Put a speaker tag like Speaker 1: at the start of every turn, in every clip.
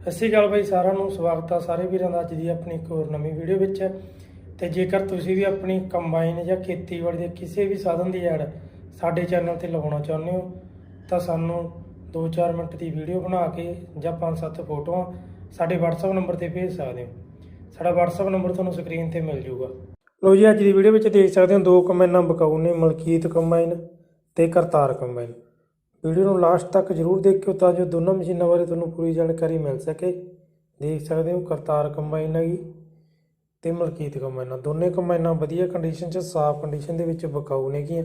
Speaker 1: ਸਤਿ ਸ਼੍ਰੀ ਅਕਾਲ ਬਾਈ, ਸਾਰਿਆਂ ਨੂੰ ਸਵਾਗਤ ਆ ਸਾਰੇ ਵੀਰਾਂ ਦਾ ਅੱਜ ਦੀ ਆਪਣੀ ਇੱਕ ਹੋਰ ਨਵੀਂ ਵੀਡੀਓ ਵਿੱਚ। ਤੇ ਜੇਕਰ ਤੁਸੀਂ ਵੀ ਆਪਣੀ ਕੰਬਾਈਨ ਜਾਂ ਖੇਤੀਬਾੜੀ ਦੇ ਕਿਸੇ ਵੀ ਸਾਧਨ ਦੀ ਐਡ ਸਾਡੇ ਚੈਨਲ ਤੇ ਲਗਾਉਣਾ ਚਾਹੁੰਦੇ ਹੋ, ਤਾਂ ਸਾਨੂੰ 2-4 ਮਿੰਟ ਦੀ ਵੀਡੀਓ ਬਣਾ ਕੇ ਜਾਂ 5-7 ਫੋਟੋਆਂ ਸਾਡੇ WhatsApp ਨੰਬਰ ਤੇ ਭੇਜ ਸਕਦੇ ਹੋ। ਸਾਡਾ WhatsApp ਨੰਬਰ ਤੁਹਾਨੂੰ ਸਕਰੀਨ ਤੇ ਮਿਲ ਜਾਊਗਾ। ਲੋ ਜੀ, ਅੱਜ ਦੀ ਵੀਡੀਓ ਵਿੱਚ ਦੇਖ ਸਕਦੇ ਹੋ ਦੋ ਕੰਬਾਈਨਾਂ, ਬਕਾਊ ਨੇ ਮਲਕੀਤ ਕੰਬਾਈਨ ਤੇ ਕਰਤਾਰ ਕੰਬਾਈਨ। ਵੀਡੀਓ ਨੂੰ ਲਾਸਟ ਤੱਕ ਜਰੂਰ ਦੇਖਿਓ ਤਾਂ ਜੋ ਦੋਨਾਂ ਮਸ਼ੀਨਾਂ ਬਾਰੇ ਤੁਹਾਨੂੰ ਪੂਰੀ ਜਾਣਕਾਰੀ ਮਿਲ ਸਕੇ। ਦੇਖ ਸਕਦੇ ਹੋ ਕਰਤਾਰ ਕੰਬਾਈਨ ਹੈਗੀ ਤੇ ਮਲਕੀਤ ਕੰਬਾਈਨਾਂ ਦੋਨੇ ਕੰਬਾਈਨਾਂ ਵਧੀਆ ਕੰਡੀਸ਼ਨ 'ਚ, ਸਾਫ਼ ਕੰਡੀਸ਼ਨ ਦੇ ਵਿੱਚ ਬਕਾਊ ਨੇਗੀਆਂ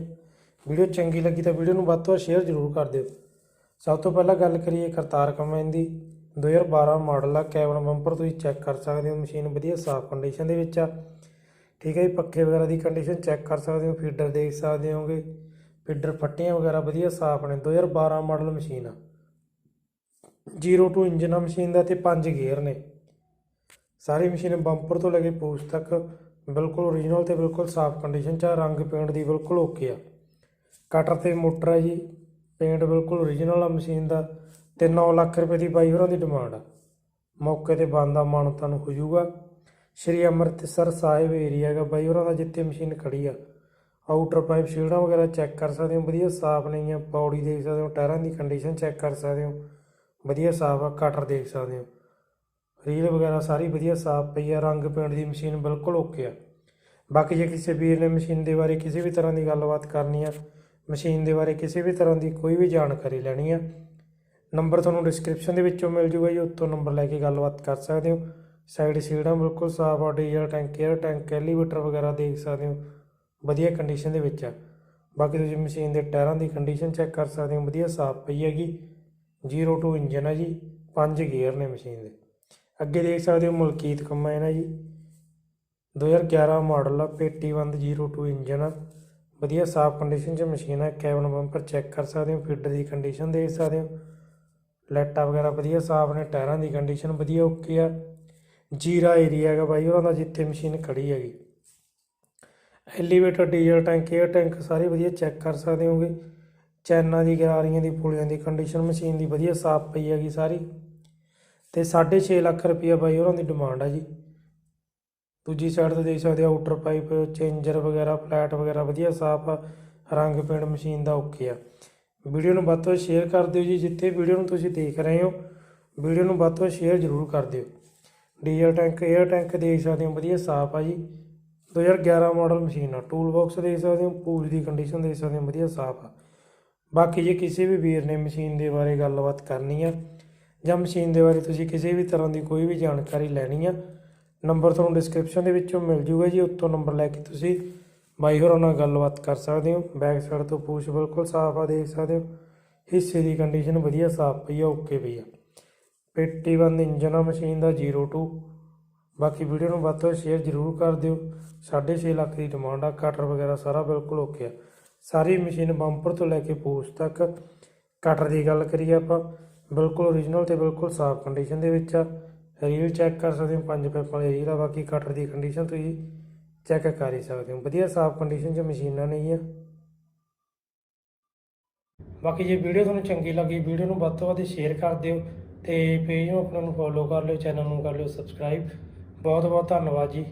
Speaker 1: ਵੀਡੀਓ ਚੰਗੀ ਲੱਗੀ ਤਾਂ ਵੀਡੀਓ ਨੂੰ ਵੱਧ ਤੋਂ ਵੱਧ ਸ਼ੇਅਰ ਜਰੂਰ ਕਰ ਦਿਓ। ਸਭ ਤੋਂ ਪਹਿਲਾਂ ਗੱਲ ਕਰੀਏ ਕਰਤਾਰ ਕੰਬਾਈਨ ਦੀ। 2012 ਮਾਡਲ ਆ ਕੈਬਨ ਬੰਪਰ ਤੁਸੀਂ ਚੈੱਕ ਕਰ ਸਕਦੇ ਹੋ, ਮਸ਼ੀਨ ਵਧੀਆ ਸਾਫ਼ ਕੰਡੀਸ਼ਨ ਦੇ ਵਿੱਚ ਆ। ਠੀਕ ਹੈ ਜੀ, ਪੱਖੇ ਵਗੈਰਾ ਦੀ ਕੰਡੀਸ਼ਨ ਚੈੱਕ ਕਰ ਸਕਦੇ ਹੋ, ਫੀਡਰ ਦੇਖ ਸਕਦੇ ਹੋਗੇ। ਫੀਡਰ ਫੱਟੀਆਂ ਵਗੈਰਾ ਵਧੀਆ ਸਾਫ਼ ਨੇ 2012 ਮਾਡਲ ਮਸ਼ੀਨ ਆ। 02 ਇੰਜਨ ਆ ਮਸ਼ੀਨ ਦਾ ਤੇ ਪੰਜ ਗੇਅਰ ਨੇ। ਸਾਰੀ ਮਸ਼ੀਨ ਬੰਪਰ ਤੋਂ ਲੈ ਕੇ ਪੂਛ ਤੱਕ ਬਿਲਕੁਲ ਓਰੀਜਨਲ ਤੇ ਬਿਲਕੁਲ ਸਾਫ਼ ਕੰਡੀਸ਼ਨ ਚ ਆ, ਰੰਗ ਪੇਂਟ ਦੀ ਬਿਲਕੁਲ ਓਕੇ ਆ। ਕਟਰ ਤੇ ਮੋਟਰ ਹੈ ਜੀ ਪੇਂਟ ਬਿਲਕੁਲ ਓਰੀਜਨਲ ਆ ਮਸ਼ੀਨ ਦਾ ਤੇ 9 ਲੱਖ ਰੁਪਏ ਦੀ ਬਾਈ ਹੋਰਾਂ ਦੀ ਡਿਮਾਂਡ ਆ। ਮੌਕੇ ਤੇ ਬੰਦਾ ਮਾਨ ਤੁਹਾਨੂੰ ਹੋ ਜਾਊਗਾ। ਸ਼੍ਰੀ ਅੰਮ੍ਰਿਤਸਰ ਸਾਹਿਬ ਏਰੀਆ ਹੈਗਾ, ਬਾਈ ਹੋਰਾਂ ਦਾ ਜਿੱਥੇ ਮਸ਼ੀਨ ਖੜੀ ਆ। ਆਊਟਰ ਪਾਈਪ ਸ਼ੀਲਡਾਂ ਵਗੈਰਾ ਚੈੱਕ ਕਰ ਸਕਦੇ ਹੋ, ਵਧੀਆ ਸਾਫ਼ ਨਹੀਂ ਆ ਪੌੜੀ ਦੇਖ ਸਕਦੇ ਹੋ, ਟਾਇਰਾਂ ਦੀ ਕੰਡੀਸ਼ਨ ਚੈੱਕ ਕਰ ਸਕਦੇ ਹੋ, ਵਧੀਆ ਸਾਫ਼ ਆ ਕਟਰ ਦੇਖ ਸਕਦੇ ਹੋ। ਰੀਲ ਵਗੈਰਾ ਸਾਰੀ ਵਧੀਆ ਸਾਫ਼ ਪਈ ਆ, ਰੰਗ ਪੇਂਟ ਦੀ ਮਸ਼ੀਨ ਬਿਲਕੁਲ ਓਕੇ ਆ। ਬਾਕੀ ਜੇ ਕਿਸੇ ਵੀਰ ਨੇ ਮਸ਼ੀਨ ਦੇ ਬਾਰੇ ਕਿਸੇ ਵੀ ਤਰ੍ਹਾਂ ਦੀ ਗੱਲਬਾਤ ਕਰਨੀ ਆ ਮਸ਼ੀਨ ਦੇ ਬਾਰੇ ਕਿਸੇ ਵੀ ਤਰ੍ਹਾਂ ਦੀ ਕੋਈ ਵੀ ਜਾਣਕਾਰੀ ਲੈਣੀ ਆ ਨੰਬਰ ਤੁਹਾਨੂੰ ਡਿਸਕ੍ਰਿਪਸ਼ਨ ਦੇ ਵਿੱਚੋਂ ਮਿਲ ਜੂਗਾ ਜੀ, ਉੱਥੋਂ ਨੰਬਰ ਲੈ ਕੇ ਗੱਲਬਾਤ ਕਰ ਸਕਦੇ ਹੋ। ਸਾਈਡ ਸੀਟਾਂ ਬਿਲਕੁਲ ਸਾਫ਼ ਆ, diesel tank air tank elevator ਵਗੈਰਾ ਦੇਖ ਸਕਦੇ ਹੋ। ਵਧੀਆ ਕੰਡੀਸ਼ਨ ਦੇ ਵਿੱਚ ਆ। ਬਾਕੀ ਤੁਸੀਂ ਮਸ਼ੀਨ ਦੇ ਟਾਇਰਾਂ ਦੀ ਕੰਡੀਸ਼ਨ ਚੈੱਕ ਕਰ ਸਕਦੇ ਹੋ। ਵਧੀਆ ਸਾਫ਼ ਪਈ ਹੈਗੀ। 02 ਇੰਜਨ ਹੈ ਜੀ। ਪੰਜ ਗੇਅਰ ਨੇ ਮਸ਼ੀਨ ਦੇ। ਅੱਗੇ ਦੇਖ ਸਕਦੇ ਹੋ ਮਲਕੀਤ ਕੰਬਾਈਨ ਹੈ ਜੀ। 2011 ਮਾਡਲ ਆ ਪੇਟੀ ਬੰਦ 02 ਇੰਜਨ ਆ। ਵਧੀਆ ਸਾਫ਼ ਕੰਡੀਸ਼ਨ 'ਚ ਮਸ਼ੀਨ ਆ। ਕੈਬਨ ਬੰਪਰ ਚੈੱਕ ਕਰ ਸਕਦੇ ਹੋ। ਫੀਡਰ ਦੀ ਕੰਡੀਸ਼ਨ ਦੇਖ ਸਕਦੇ ਹੋ। ਲਾਈਟਾਂ ਵਗੈਰਾ ਵਧੀਆ ਸਾਫ਼ ਨੇ। ਟਾਇਰਾਂ ਦੀ ਕੰਡੀਸ਼ਨ ਵਧੀਆ ਓਕੇ ਆ। ਜੀਰਾ ਏਰੀਆ ਹੈਗਾ ਬਾਈ, ਉਹਨਾਂ ਦਾ ਜਿੱਥੇ ਮਸ਼ੀਨ ਖੜੀ ਹੈਗੀ। Elevator diesel tank air tank ਸਾਰੇ ਵਧੀਆ ਚੈੱਕ ਕਰ ਸਕਦੇ ਹੋਗੇ। ਚੈਨਾਂ ਦੀ ਗਰਾਰੀਆਂ ਦੀ, ਪੁਲੀਆਂ ਦੀ ਕੰਡੀਸ਼ਨ ਮਸ਼ੀਨ ਦੀ ਵਧੀਆ ਸਾਫ਼ ਪਈ ਹੈਗੀ ਸਾਰੀ। ਤੇ 6.5 ਲੱਖ ਰੁਪਈਆ ਬਾਈ ਉਹਨਾਂ ਦੀ ਡਿਮਾਂਡ ਆ ਜੀ। ਦੂਜੀ ਸਾਈਡ ਤੇ ਦੇਖ ਸਕਦੇ ਹੋ ਆਊਟਰ ਪਾਈਪ ਚੇਂਜਰ ਵਗੈਰਾ ਫਲੈਟ ਵਗੈਰਾ ਵਧੀਆ ਸਾਫ਼ ਆ। ਰੰਗ ਪੇਂਟ ਮਸ਼ੀਨ ਦਾ ਓਕੇ ਆ। ਵੀਡੀਓ ਨੂੰ ਵੱਧ ਤੋਂ ਸ਼ੇਅਰ ਕਰ ਦਿਓ ਜੀ, ਜਿੱਥੇ ਵੀਡੀਓ ਨੂੰ ਤੁਸੀਂ ਦੇਖ ਰਹੇ ਹੋ। ਵੀਡੀਓ ਨੂੰ ਵੱਧ ਤੋਂ ਸ਼ੇਅਰ ਜ਼ਰੂਰ ਕਰ ਦਿਓ। ਡੀਜ਼ਲ ਟੈਂਕ 에ਅਰ ਟੈਂਕ ਦੇਖ ਸਕਦੇ ਹੋ, ਵਧੀਆ ਸਾਫ਼ ਆ ਜੀ। 2011 ਮਾਡਲ ਮਸ਼ੀਨ ਆ। ਟੂਲ ਬਾਕਸ ਦੇਖ ਸਕਦੇ ਹੋ, ਪੂਜ ਦੀ ਕੰਡੀਸ਼ਨ ਦੇਖ ਸਕਦੇ ਹੋ, ਵਧੀਆ ਸਾਫ਼ ਆ। ਬਾਕੀ ਜੇ ਕਿਸੇ ਵੀ ਵੀਰ ਨੇ ਮਸ਼ੀਨ ਦੇ ਬਾਰੇ ਗੱਲਬਾਤ ਕਰਨੀ ਆ, ਜਾਂ ਮਸ਼ੀਨ ਦੇ ਬਾਰੇ ਤੁਸੀਂ ਕਿਸੇ ਵੀ ਤਰ੍ਹਾਂ ਦੀ ਕੋਈ ਵੀ ਜਾਣਕਾਰੀ ਲੈਣੀ ਆ ਨੰਬਰ ਤੁਹਾਨੂੰ ਡਿਸਕ੍ਰਿਪਸ਼ਨ ਦੇ ਵਿੱਚੋਂ ਮਿਲ ਜੂਗਾ ਜੀ ਉੱਥੋਂ ਨੰਬਰ ਲੈ ਕੇ ਤੁਸੀਂ ਬਾਈ ਹੋਰਾਂ ਨਾਲ ਗੱਲਬਾਤ ਕਰ ਸਕਦੇ ਹੋ। ਬੈਕ ਸਾਈਡ ਤੋਂ ਪੂਛ ਬਿਲਕੁਲ ਸਾਫ਼ ਆ, ਦੇਖ ਸਕਦੇ ਹੋ। ਹਿੱਸੇ ਦੀ ਕੰਡੀਸ਼ਨ ਵਧੀਆ ਸਾਫ਼ ਪਈ ਆ ਓਕੇ ਪਈ ਆ। ਪੇਟੀ ਬੰਦ ਇੰਜਨ ਆ ਮਸ਼ੀਨ ਦਾ 02 ਬਾਕੀ ਵੀਡੀਓ ਨੂੰ ਵੱਧ ਤੋਂ ਵੱਧ ਸ਼ੇਅਰ ਜ਼ਰੂਰ ਕਰ ਦਿਓ। 6.5 ਲੱਖ ਦੀ ਡਿਮਾਂਡ ਆ ਕਟਰ ਵਗੈਰਾ ਸਾਰਾ ਬਿਲਕੁਲ ਓਕੇ ਆ। ਸਾਰੀ ਮਸ਼ੀਨ ਬੰਪਰ ਤੋਂ ਲੈ ਕੇ ਪੋਸਟ ਤੱਕ ਕਟਰ ਦੀ ਗੱਲ ਕਰੀਏ ਆਪਾਂ, ਬਿਲਕੁਲ ਓਰੀਜਨਲ ਤੇ ਬਿਲਕੁਲ ਸਾਫ਼ ਕੰਡੀਸ਼ਨ ਦੇ ਵਿੱਚ ਆ। ਰੀਲ ਚੈੱਕ ਕਰ ਸਕਦੇ ਹੋ, ਪੰਜ ਪੈਪ ਵਾਲੀ ਰੀਲ ਆ, ਬਾਕੀ ਕਟਰ ਦੀ ਕੰਡੀਸ਼ਨ ਤੁਸੀਂ ਚੈੱਕ ਕਰ ਹੀ ਸਕਦੇ ਹੋ। ਵਧੀਆ ਸਾਫ਼ ਕੰਡੀਸ਼ਨ 'ਚ ਮਸ਼ੀਨਾਂ ਨਹੀਂ ਆ। ਬਾਕੀ ਜੇ ਵੀਡੀਓ ਤੁਹਾਨੂੰ ਚੰਗੀ ਲੱਗੀ, ਵੀਡੀਓ ਨੂੰ ਵੱਧ ਤੋਂ ਵੱਧ ਸ਼ੇਅਰ ਕਰ ਦਿਓ ਤੇ ਪੇਜ ਨੂੰ ਆਪਣਾ ਨੂੰ ਫੋਲੋ ਕਰ ਲਿਓ ਚੈਨਲ ਨੂੰ ਕਰ ਲਿਓ ਸਬਸਕ੍ਰਾਈਬ ਬਹੁਤ ਬਹੁਤ ਧੰਨਵਾਦ ਜੀ।